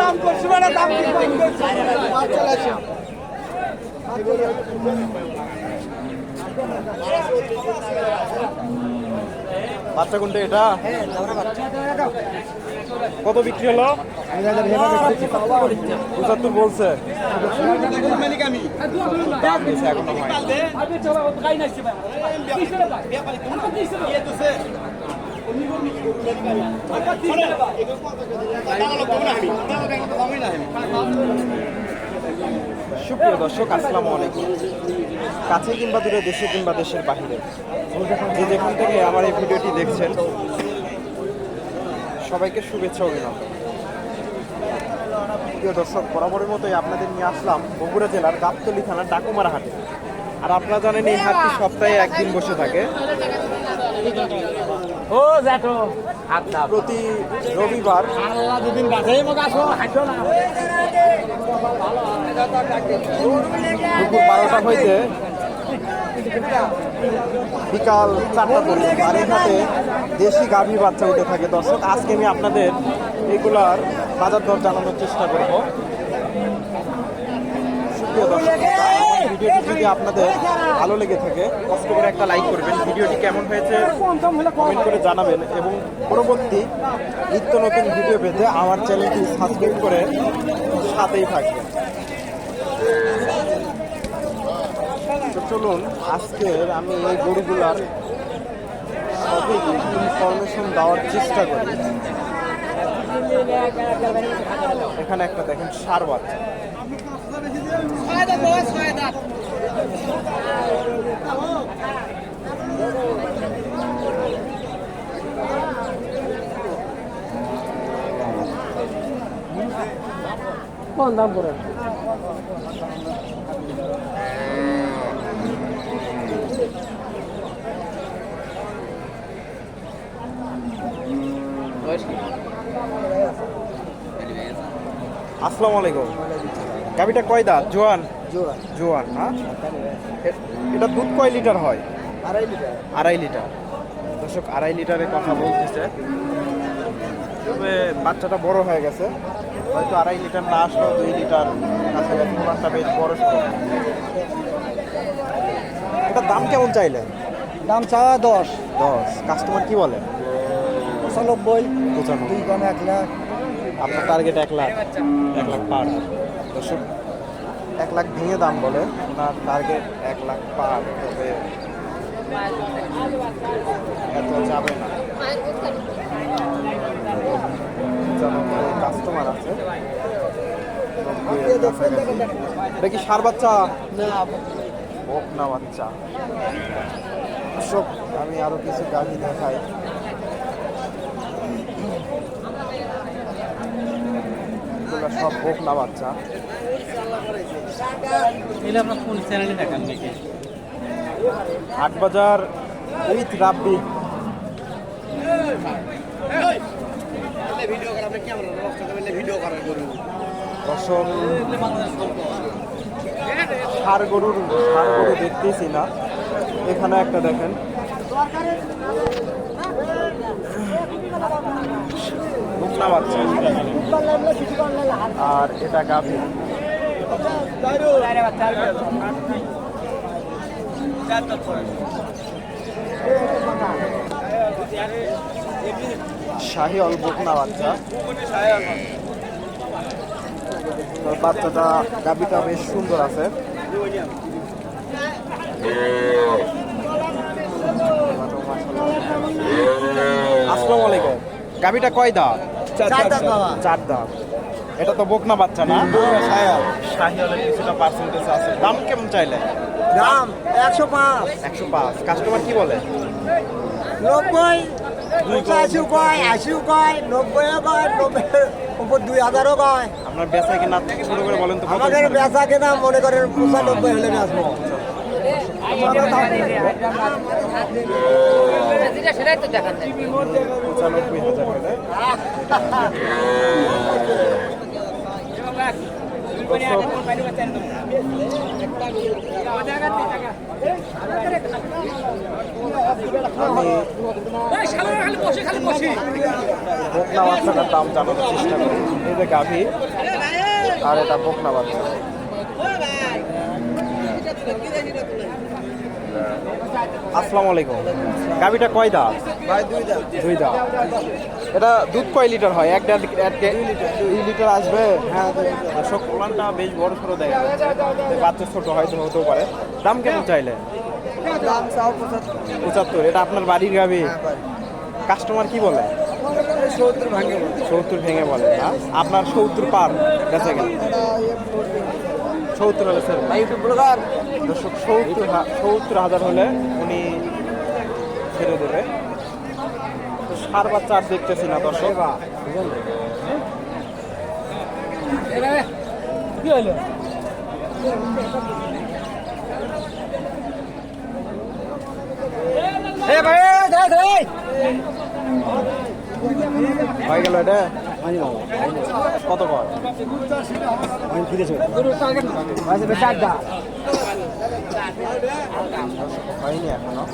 দাম করছি মানে দাম বাচ্চা কোনটা এটা কত বিক্রি হলো পঁচাত্তর বলছে এখনও হয় সুপ্রিয় দর্শক, আসসালামু আলাইকুম। কাছে কিংবা দূরে, দেশে কিংবা দেশের বাহিরে, যে যেখান থেকে আমার এই ভিডিওটি দেখছেন, সবাইকে শুভেচ্ছা অভিনন্দন। প্রিয় দর্শক, বরাবরের মতোই আপনাদের নিয়ে আসলাম বগুড়া জেলার গাবতলী থানার ডাকুমারা হাটে আর আপনারা জানেন, এই হাটটি সপ্তাহে একদিন বসে থাকে। ও যাটো আচ্ছা। প্রতি রবিবার। আল্লাহ দুদিন বাজে মগ আসো। হাঁটো না। দুপুর বারোটা হইতে বিকাল চারটা পর্যন্ত আর হাটে দেশি গাভী বাচ্চা উঠে থাকে। দর্শক আজকে আমি আপনাদের এগুলার বাজার দর জানানোর চেষ্টা করব। সুপ্রিয় দর্শক ভিডিওটি যদি আপনাদের ভালো লেগে থাকে কষ্ট করে একটা লাইক করবেন। ভিডিওটি কেমন হয়েছে কমেন্ট করে জানাবেন। এবং পরবর্তী নিত্য নতুন ভিডিও পেতে আমার চ্যানেলটি সাবস্ক্রাইব করে সাথেই থাকবেন। চলুন, আজকের আমি এই গরুগুলার সঠিক ইনফরমেশন দেওয়ার চেষ্টা করি। এখানে একটা দেখেন সার বাচ্চা কোন দাম পড়ে আসসালামু আলাইকুম গাভিটা কয় দাঁত? জোয়ান? জোড়া জোয়ান না? এটা দুধ কয় লিটার হয়? আড়াই লিটার। আড়াই লিটার। দর্শক আড়াই লিটারের কথা বলতেছে। তবে বাচ্চাটা বড় হয়ে গেছে। হয়তো আড়াই লিটার না আসলেও দুই লিটার কাছাকাছি ওনারটা বেশ বড়। এটার দাম কেমন চাইলেন? দাম চাওয়া দশ। দশ। কাস্টমার কি বলে? পঁচানব্বই। পঁচানব্বই। দুই কম এক লাখ। আপনার টার্গেট এক লাখ। এক লাখ পার। দর্শক, এক লাখ ভেঙে দাম বলে, ওনার টার্গেট এক লাখ পার, তবে এত যাবে না। কাস্টমার আছে। এটা কি সার বাচ্চা। না বাচ্চা। দর্শক, আমি আরও কিছু গাড়ি দেখাই। এগুলো সব না বাচ্চা। হাট বাজার উইথ রাব্বি। দর্শক ষাড় গরুর ষাড় গরু দেখতেছি না। এখানে একটা দেখেন। বুকনা বাচ্চা আর এটা গাভী শাহি অল্প না বাচ্চা। বাচ্চাটা গাবিটা বেশ সুন্দর আছে। আসসালামু আলাইকুম। গাবিটা কয় দাঁত? চার দাঁত বাবা। চার দাঁত। এটা তো বকনা বাচ্চা না? শাহি হলে কিছুটা পার্সেন্টেজ আছে। দাম কেমন চাইলে? দাম একশো পাঁচ। একশো পাঁচ। কাস্টমার কি বলে? নব্বই পঁচাশি কয় আশিও কয় নব্বই কয় নব্বই উপর দুই হাজারও কয়। আপনার বেচা কিনা থেকে শুরু করে বলেন তো আমাদের বেচা কেনা মনে করেন পঁচানব্বই হলে বেচবো। সেটাই তো দেখা পঁচানব্বই হাজার বকনা বাচ্চাটার দাম জানানোর চেষ্টা করি। এই যে গাভী আর এটা বকনা বাচ্চা। আসসালামু আলাইকুম। গাভীটা কয় ভাই দুই দাঁত এটা দুধ কয় লিটার হয়? এক দেড় দুই লিটার। আসবে? হ্যাঁ দর্শক ওলানটা বেশ বড় সড়ো যাচ্ছে বাচ্চা ছোট হয়তো হতেও পারে। দাম কেমন চাইলে দাম চাও পঁচাত্তর। পঁচাত্তর এটা আপনার বাড়ির গাভী? কাস্টমার কি বলে? সত্তর ভাঙে সত্তর ভেঙে বলে না। আপনার সত্তর পার বেঁচে গেল সত্তর হলে স্যার। দর্শক সত্তর সত্তর হাজার হলে উনি ছেড়ে দেবে। তো সার বাচ্চা আর দেখতেছি না দর্শক। কি হলো এ ভাই দেখ দেখ। হয়ে গেল এটা? কত হয়নি এখনও।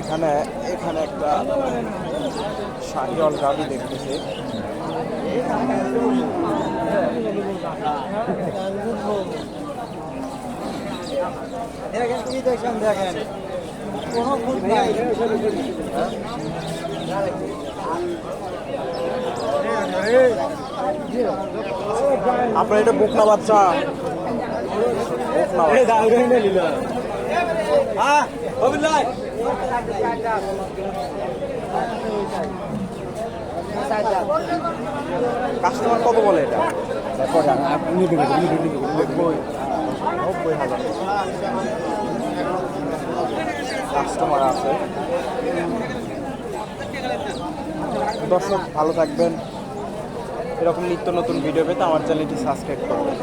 এখানে এখানে একটা শাহিওয়াল গাড়ি দেখতেছি। দেখেন, কি দেখেন। নাই আপনার এটা বুকনা বাচ্চা। বাচ্চা। হ্যাঁ কাস্টমার কত বলে এটা? নব্বই হাজার। কাস্টমার আছে। দর্শক ভালো থাকবেন। এরকম নিত্য নতুন ভিডিও পেতে আমার চ্যানেলটি সাবস্ক্রাইব করবেন।